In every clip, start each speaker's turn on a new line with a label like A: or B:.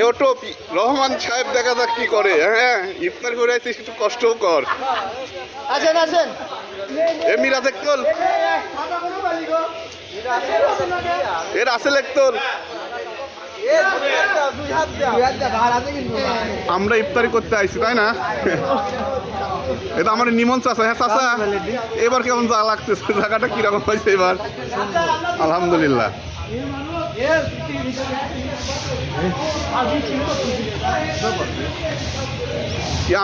A: এ ওটো রহমান সাহেব দেখা যাক কি করে। হ্যাঁ ইফতার করে আছিস একটু কষ্টও কর।
B: আসেন আসেন।
A: এ মিরাজ একতল। এ রাসেল একতল। আমরা ইফতারি করতে আইছি তাই না? এটা আমার নিমন আছে হ্যাঁ চাচা এবার কেমন যা লাগতেছে জায়গাটা কীরকম হয়েছে এবার? আলহামদুলিল্লাহ।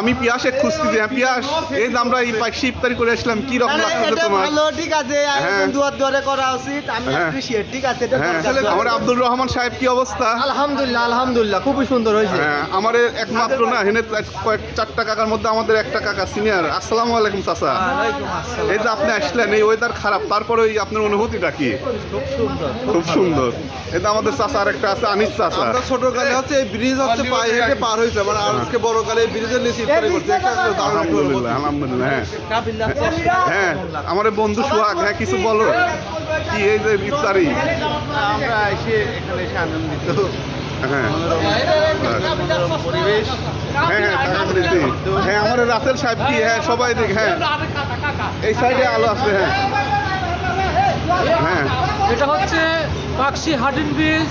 A: আমি পিয়াসে খুঁজতেছি হ্যাঁ পিয়াস এই যে আমরা এই পাইসি ইফতারি করে আসলাম কি রকম লাগতেছে
B: এটা
A: তোমার?
B: ভালো ঠিক আছে
A: হ্যাঁ।
B: দুয়ার দুয়ারে করা উচিত আমি
A: হ্যাঁ।
B: অ্যাপ্রিশিয়েট ঠিক আছে এটা
A: হ্যাঁ। আমার আব্দুর রহমান সাহেব কি অবস্থা?
B: আলহামদুলিল্লাহ আলহামদুলিল্লাহ খুবই সুন্দর হয়েছে।
A: হ্যাঁ আমার একমাত্র না হেনে কয়েক চারটা কাকার মধ্যে আমাদের একটা কাকা সিনিয়র আসসালামু আলাইকুম চাচা। এই যে আপনি আসলেন এই ওয়েদার খারাপ তারপরে ওই আপনার অনুভূতিটা কি?
B: খুব সুন্দর।
A: এটা আমাদের চাচা আর একটা আছে আনিস চাচা।
C: আমরা ছোট কালে হচ্ছে এই ব্রিজ হচ্ছে পায়ে হেঁটে পার হয়েছে মানে আজকে বড় কালে এই ব্রিজের নিচে ইফতারি করছে
A: আলহামদুলিল্লাহ আলহামদুলিল্লাহ হ্যাঁ। হ্যাঁ আমার বন্ধু সোহাগ হ্যাঁ কিছু বলো। কি এই যে ইফতারি?
C: আমরা এসে এখানে এসে আনন্দিত।
A: হ্যাঁ।
C: পরিবেশ।
A: হ্যাঁ হ্যাঁ হ্যাঁ আমার রাসেল সাহেব কি? হ্যাঁ সবাই দেখ হ্যাঁ। এই সাইডে আলো আছে হ্যাঁ। হ্যাঁ।
D: এটা হচ্ছে পাকশি হার্ডিন ব্রিজ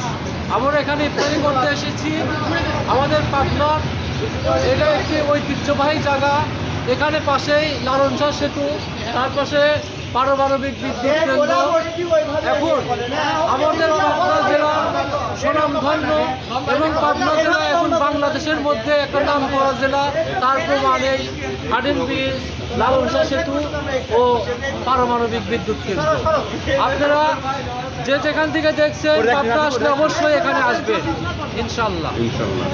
D: আমরা এখানে ইফতারি করতে এসেছি। আমাদের পাটনার এটা একটি ঐতিহ্যবাহী জায়গা। এখানে পাশেই লালন শাহ সেতু তার পাশে পারমাণবিক বিদ্যুৎ কেন্দ্র। এখন আমাদের সুনামধন্য এবং পাবনা জেলা এখন বাংলাদেশের মধ্যে একটা নাম করা জেলা, তার প্রমাণ হাডিন ব্রিজ লালন শাহ সেতু ও পারমাণবিক বিদ্যুৎ কেন্দ্র। আপনারা যে যেখান থেকে দেখছেন, পাবনা আসলে অবশ্যই এখানে আসবেন ইনশাল্লাহ
A: ইনশাল্লাহ